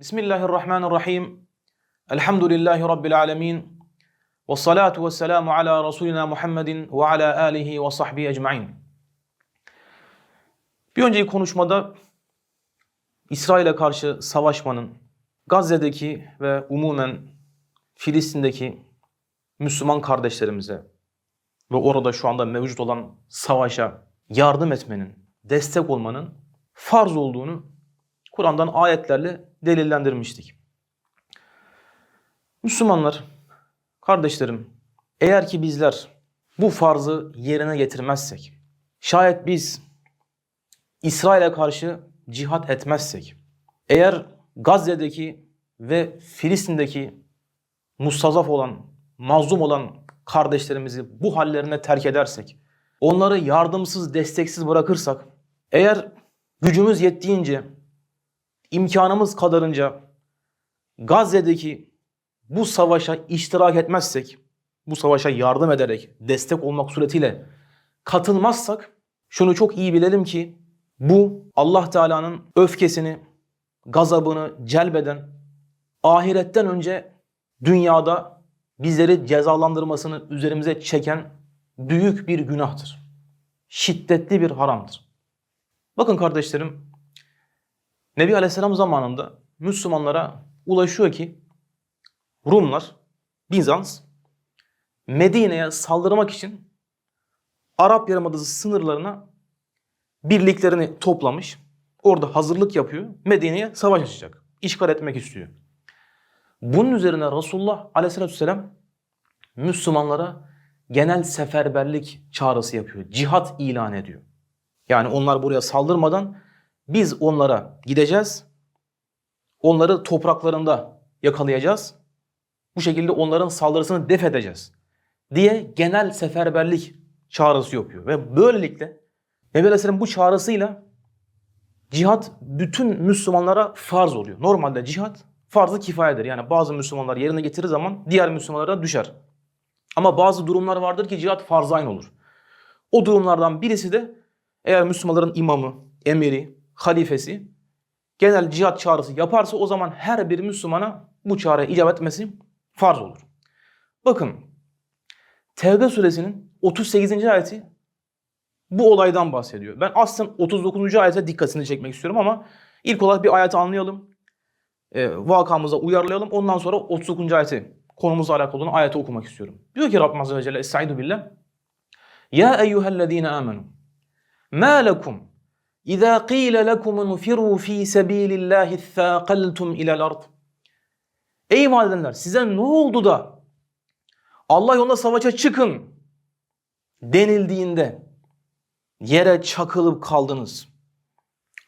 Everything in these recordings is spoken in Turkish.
Bismillahirrahmanirrahim. Elhamdülillahi Rabbil alemin. Ve salatu ve selamu ala Resulina Muhammedin ve ala alihi ve sahbihi ecmain. Bir önceki konuşmada İsrail'e karşı savaşmanın Gazze'deki ve umumen Filistin'deki Müslüman kardeşlerimize ve orada şu anda mevcut olan savaşa yardım etmenin, destek olmanın farz olduğunu Kur'an'dan ayetlerle delillendirmiştik. Müslümanlar, kardeşlerim, eğer ki bizler bu farzı yerine getirmezsek, şayet biz İsrail'e karşı cihat etmezsek, eğer Gazze'deki ve Filistin'deki mustazaf olan, mazlum olan kardeşlerimizi bu hallerine terk edersek, onları yardımsız, desteksiz bırakırsak, eğer gücümüz yettiğince, imkanımız kadarınca Gazze'deki bu savaşa iştirak etmezsek, bu savaşa yardım ederek, destek olmak suretiyle katılmazsak, şunu çok iyi bilelim ki bu Allah Teala'nın öfkesini, gazabını celbeden, ahiretten önce dünyada bizleri cezalandırmasını üzerimize çeken büyük bir günahtır. Şiddetli bir haramdır. Bakın kardeşlerim, Nebi Aleyhisselam zamanında Müslümanlara ulaşıyor ki Rumlar, Bizans Medine'ye saldırmak için Arap Yarımadası sınırlarına birliklerini toplamış. Orada hazırlık yapıyor. Medine'ye savaş açacak. İşgal etmek istiyor. Bunun üzerine Resulullah Aleyhisselatü Vesselam Müslümanlara genel seferberlik çağrısı yapıyor. Cihat ilan ediyor. Yani onlar buraya saldırmadan biz onlara gideceğiz. Onları topraklarında yakalayacağız. Bu şekilde onların saldırısını def edeceğiz diye genel seferberlik çağrısı yapıyor. Ve böylelikle Nebi Aleyhisselam bu çağrısıyla cihat bütün Müslümanlara farz oluyor. Normalde cihat farz-ı kifayedir. Yani bazı Müslümanlar yerine getirir zaman diğer Müslümanlara düşer. Ama bazı durumlar vardır ki cihat farz aynı olur. O durumlardan birisi de eğer Müslümanların imamı, emiri, halifesi genel cihat çağrısı yaparsa o zaman her bir Müslümana bu çağrıya icabet etmesi farz olur. Bakın Tevbe suresinin 38. ayeti bu olaydan bahsediyor. Ben aslında 39. ayete dikkatini çekmek istiyorum ama ilk olarak bir ayeti anlayalım. E, vakamıza uyarlayalım. Ondan sonra 39. ayeti konumuzla alakalı olan ayeti okumak istiyorum. Diyor ki Rabbim Azze ve Celle Estaizu billah. Ya eyyühellezine amenu. Ma lekum İza qila lekum infiru fi sabilillahi thaqaltum ila ard. Ey iman edenler size ne oldu da Allah yolunda savaşa çıkın denildiğinde yere çakılıp kaldınız.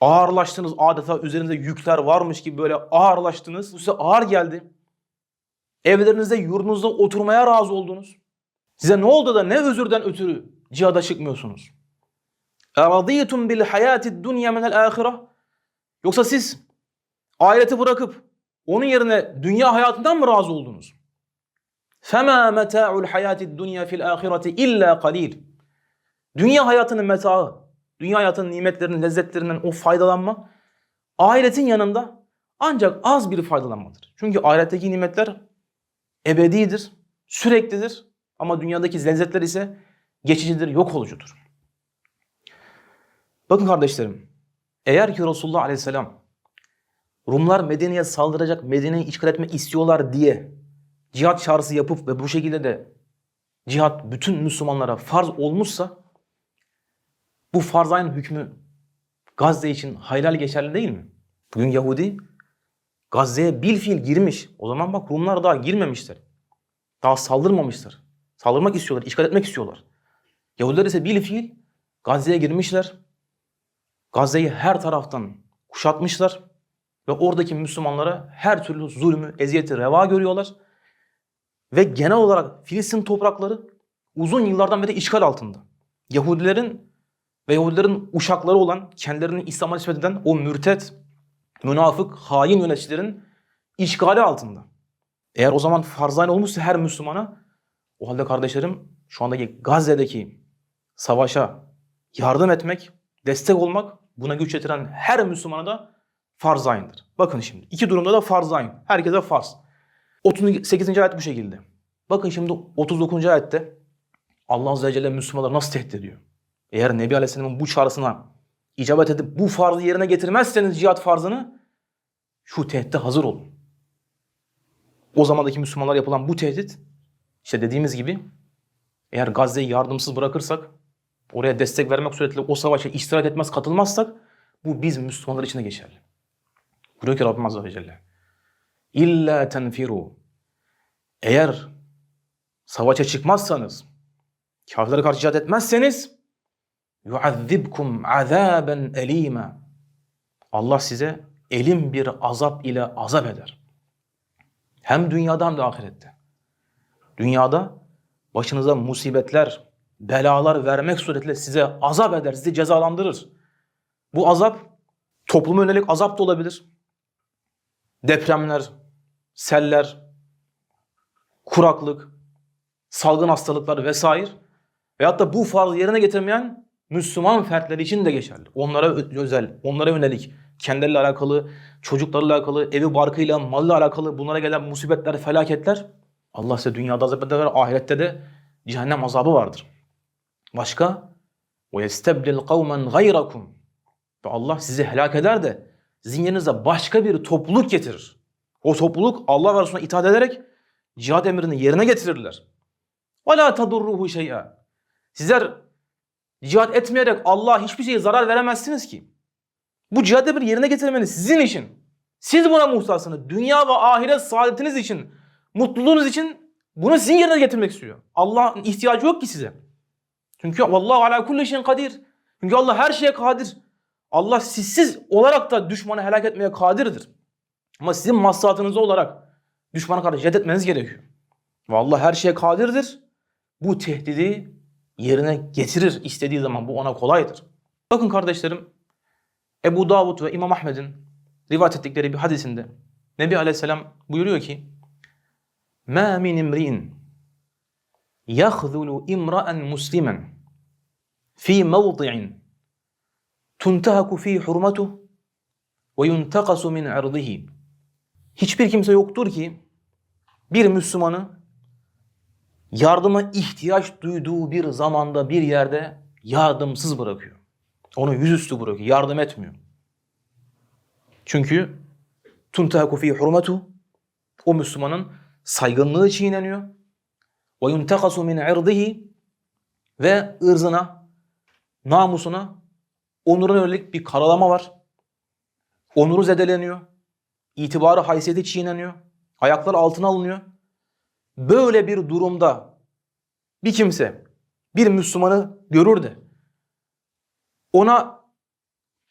Ağırlaştınız adeta üzerinize yükler varmış gibi böyle ağırlaştınız. Bu size ağır geldi. Evlerinizde yurdunuzda oturmaya razı oldunuz. Size ne oldu da ne özürden ötürü cihada çıkmıyorsunuz? اَرَضِيتُمْ بِالْحَيَاتِ الدُّنْيَا مِنَ الْآخِرَةِ Yoksa siz ahireti bırakıp onun yerine dünya hayatından mı razı oldunuz? فَمَا مَتَاعُ الْحَيَاتِ الدُّنْيَا فِي الْآخِرَةِ اِلَّا قَلِيلٌ Dünya hayatının metaı, dünya hayatının nimetlerinin, lezzetlerinden o faydalanma ahiretin yanında ancak az bir faydalanmadır. Çünkü ahiretteki nimetler ebedidir, süreklidir ama dünyadaki lezzetler ise geçicidir, yok olucudur. Bakın kardeşlerim, eğer ki Resulullah Aleyhisselam Rumlar Medine'ye saldıracak, Medine'yi işgal etmek istiyorlar diye cihat çağrısı yapıp ve bu şekilde de cihat bütün Müslümanlara farz olmuşsa bu farz aynı hükmü Gazze için haylal geçerli değil mi? Bugün Yahudi Gazze'ye bil fiil girmiş. O zaman bak Rumlar daha girmemişler. Daha saldırmamışlar. Saldırmak istiyorlar, işgal etmek istiyorlar. Yahudiler ise bil fiil Gazze'ye girmişler. Gazze'yi her taraftan kuşatmışlar ve oradaki Müslümanlara her türlü zulmü, eziyeti reva görüyorlar. Ve genel olarak Filistin toprakları uzun yıllardan beri işgal altında. Yahudilerin ve Yahudilerin uşakları olan, kendilerini İslam'a nispet eden o mürtet, münafık, hain yöneticilerin işgali altında. Eğer o zaman farzayn olmuşsa her Müslümana, o halde kardeşlerim şu andaki Gazze'deki savaşa yardım etmek, destek olmak, buna güç yetiren her Müslümana da farz aynıdır. Bakın şimdi iki durumda da farz aynı. Herkese farz. 38. ayet bu şekilde. Bakın şimdi 39. ayette Allah Azze ve Celle Müslümanları nasıl tehdit ediyor? Eğer Nebi Aleyhisselam'ın bu çağrısına icabet edip bu farzı yerine getirmezseniz cihat farzını şu tehditte hazır olun. O zamandaki Müslümanlar yapılan bu tehdit işte dediğimiz gibi eğer Gazze'yi yardımsız bırakırsak oraya destek vermek suretiyle o savaşa iştirak etmez katılmazsak bu biz Müslümanlar için de geçerli. Buyuruyor ki Rabbim Azze ve Celle. İlla tenfiru. Eğer savaşa çıkmazsanız, kafirlere karşı cihat etmezseniz yuazzibkum azaben elima. Allah size elim bir azap ile azap eder. Hem dünyada hem de ahirette. Dünyada başınıza musibetler, belalar vermek suretiyle size azap eder, sizi cezalandırır. Bu azap topluma yönelik azap da olabilir. Depremler, seller, kuraklık, salgın hastalıklar vesaire. Veyahut da bu farzı yerine getirmeyen Müslüman fertleri için de geçerli. Onlara özel, onlara yönelik, kendileriyle alakalı, çocuklarıyla alakalı, evi barkıyla, malla alakalı bunlara gelen musibetler, felaketler Allah size dünyada azap eder, ahirette de cehennem azabı vardır. Başka? وَيَسْتَبْلِلْ قَوْمًا غَيْرَكُمْ Ve Allah sizi helak eder de sizin yerinize başka bir topluluk getirir. O topluluk Allah ve Resulüne itaat ederek cihad emrini yerine getirirler. وَلَا تَضُرُّهُ شَيْئًا Sizler cihat etmeyerek Allah'a hiçbir şeye zarar veremezsiniz ki. Bu cihad emrini yerine getirmeniz sizin için. Siz buna muhtaçsınız. Dünya ve ahiret saadetiniz için, mutluluğunuz için bunu sizin yerine getirmek istiyor. Allah'ın ihtiyacı yok ki size. Çünkü Allahu ala kulli şeyin kadir. Çünkü Allah her şeye kadir. Allah sizsiz olarak da düşmanı helak etmeye kadirdir. Ama sizin maslahatınız olarak düşmana karşı cihad etmeniz gerekiyor. Ve Allah her şeye kadirdir. Bu tehdidi yerine getirir istediği zaman. Bu ona kolaydır. Bakın kardeşlerim Ebu Davud ve İmam Ahmed'in rivayet ettikleri bir hadisinde Nebi Aleyhisselam buyuruyor ki مَا مِنْ اِمْرِئٍ يَخْذُلُ اِمْرَأً مُسْلِمًا فِي مَوْضِعٍ تُنْتَهَكُ ف۪ي حُرْمَتُهُ وَيُنْتَقَسُ مِنْ عِرْضِهِ Hiçbir kimse yoktur ki bir Müslümanı yardıma ihtiyaç duyduğu bir zamanda bir yerde yardımsız bırakıyor. Onu yüzüstü bırakıyor, yardım etmiyor. Çünkü tuntahaku fi hurmetu o Müslümanın saygınlığı çiğneniyor. Ve yuntakasu min irdihi ve ırzına, namusuna, onuruna yönelik bir karalama var. Onuru zedeleniyor. İtibarı, haysiyeti çiğneniyor. Ayaklar altına alınıyor. Böyle bir durumda bir kimse bir Müslümanı görür de ona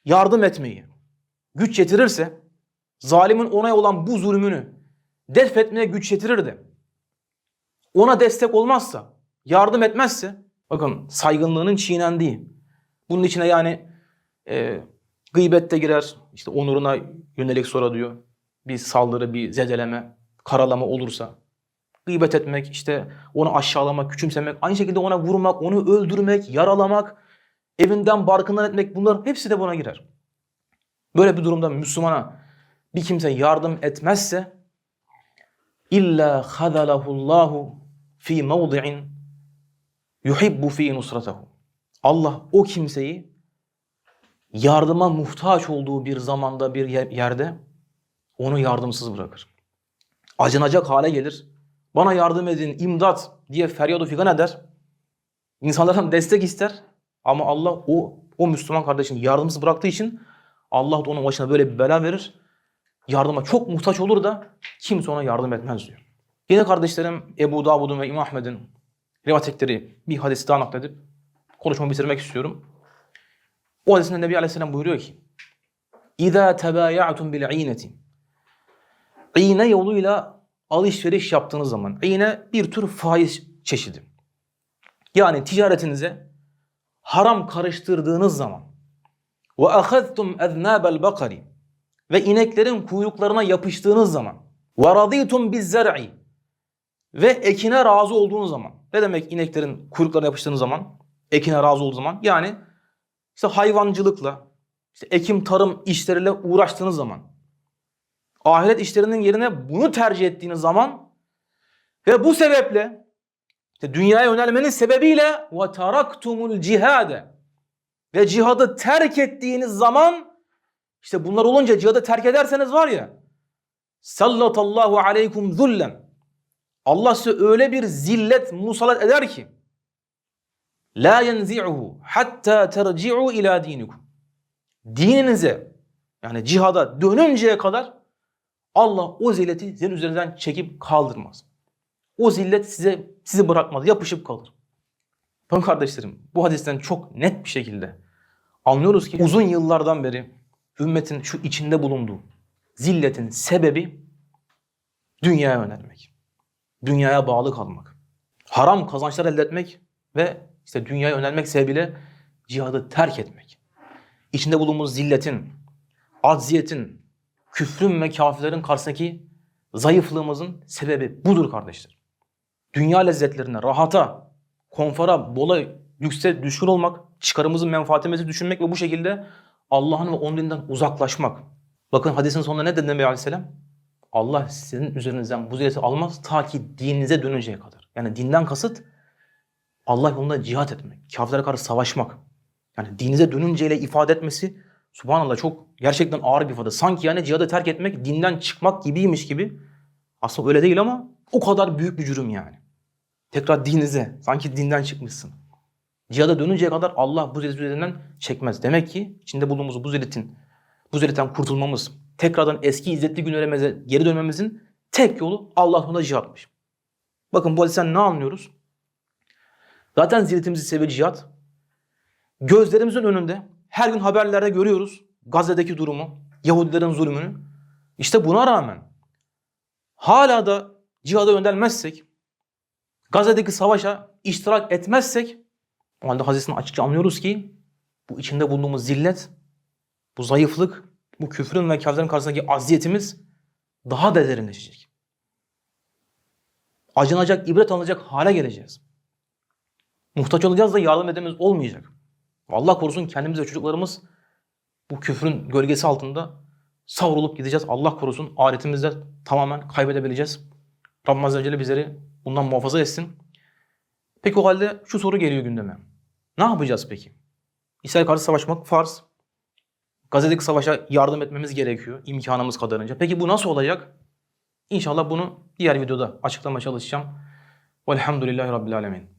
yardım etmeyi güç yetirirse zalimin ona olan bu zulmünü def etmeye güç yetirir de ona destek olmazsa, yardım etmezse bakın saygınlığının çiğnendiği bunun içine yani e, gıybet de girer işte onuruna yönelik sonra diyor bir saldırı, bir zedeleme, karalama olursa gıybet etmek, işte onu aşağılamak, küçümsemek, aynı şekilde ona vurmak, onu öldürmek, yaralamak, evinden barkından etmek bunlar hepsi de buna girer. Böyle bir durumda Müslümana bir kimse yardım etmezse illa khadalahullahu fi mevdi'in yuhibbu fi nusratahu. Allah o kimseyi yardıma muhtaç olduğu bir zamanda bir ye- yerde onu yardımsız bırakır. Acınacak hale gelir. Bana yardım edin, imdat diye feryat figan eder. İnsanlardan destek ister. Ama Allah o o Müslüman kardeşini yardımsız bıraktığı için Allah da onun başına böyle bir bela verir. Yardıma çok muhtaç olur da kimse ona yardım etmez diyor. Yine kardeşlerim Ebu Davud'un ve İmam Ahmed'in rivayet ettikleri bir hadisi daha nakledip konuşmamı bitirmek istiyorum. O hadisinde Nebi Aleyhisselam buyuruyor ki İzâ tebâya'tum bil iğneti İğne yoluyla alışveriş yaptığınız zaman iğne bir tür faiz çeşidi. Yani ticaretinize haram karıştırdığınız zaman ve ahaztum eznâbel bakari ve ineklerin kuyruklarına yapıştığınız zaman ve raditum biz zer'i ve ekine razı olduğunuz zaman. Ne demek ineklerin kuyruklarına yapıştığınız zaman? Ekine razı olduğu zaman. Yani işte hayvancılıkla, işte ekim, tarım işleriyle uğraştığınız zaman, ahiret işlerinin yerine bunu tercih ettiğiniz zaman ve bu sebeple işte dünyaya yönelmenin sebebiyle ve taraktumul cihade ve cihadı terk ettiğiniz zaman işte bunlar olunca cihadı terk ederseniz var ya sallatallahu aleykum zullen Allah size öyle bir zillet musallat eder ki la yenzi'uhu hatta terci'u ila dinikum dininize yani cihada dönünceye kadar Allah o zilleti sizin üzerinizden çekip kaldırmaz. O zillet size sizi bırakmaz, yapışıp kalır. Bakın kardeşlerim, bu hadisten çok net bir şekilde anlıyoruz ki uzun yıllardan beri ümmetin şu içinde bulunduğu zilletin sebebi dünyaya yönelmek. Dünyaya bağlı kalmak. Haram kazançlar elde etmek ve işte dünyaya yönelmek sebebiyle cihadı terk etmek. İçinde bulunduğumuz zilletin, acziyetin, küfrün ve kafirlerin karşısındaki zayıflığımızın sebebi budur kardeşler. Dünya lezzetlerine, rahata, konfora, bola, lükse düşkün olmak, çıkarımızı, menfaatimizi düşünmek ve bu şekilde Allah'ın ve onun dininden uzaklaşmak. Bakın hadisin sonunda ne dedi Nebi Aleyhisselam? Allah sizin üzerinizden bu zilleti almaz ta ki dininize dönünceye kadar. Yani dinden kasıt Allah yolunda cihat etmek, kafirlere karşı savaşmak. Yani dininize dönünceyle ifade etmesi subhanallah çok gerçekten ağır bir ifade. Sanki yani cihadı terk etmek dinden çıkmak gibiymiş gibi. Aslında öyle değil ama o kadar büyük bir cürüm yani. Tekrar dininize, sanki dinden çıkmışsın. Cihada dönünceye kadar Allah bu zillet üzerinden çekmez. Demek ki içinde bulunduğumuz bu zilletin, bu zilletten kurtulmamız, tekrardan eski izzetli günlerimize geri dönmemizin tek yolu Allah yolunda cihatmış. Bakın bu hadisten ne anlıyoruz? Zaten zilletimizin sebebi cihat. Gözlerimizin önünde her gün haberlerde görüyoruz Gazze'deki durumu, Yahudilerin zulmünü. İşte buna rağmen hala da cihada yönelmezsek, Gazze'deki savaşa iştirak etmezsek o halde hadisini açıkça anlıyoruz ki bu içinde bulunduğumuz zillet, bu zayıflık, bu küfrün ve kafirlerin karşısındaki aziyetimiz daha da derinleşecek. Acınacak, ibret alınacak hale geleceğiz. Muhtaç olacağız da yardım edemiz olmayacak. Allah korusun kendimiz ve çocuklarımız bu küfrün gölgesi altında savrulup gideceğiz. Allah korusun ahiretimizde tamamen kaybedebileceğiz. Rabbim Azze ve Celle bizleri bundan muhafaza etsin. Peki o halde şu soru geliyor gündeme. Ne yapacağız peki? İsrail karşı savaşmak farz. Gazze'deki savaşa yardım etmemiz gerekiyor imkanımız kadarınca. Peki bu nasıl olacak? İnşallah bunu diğer videoda açıklamaya çalışacağım. Velhamdülillahi Rabbil Alemin.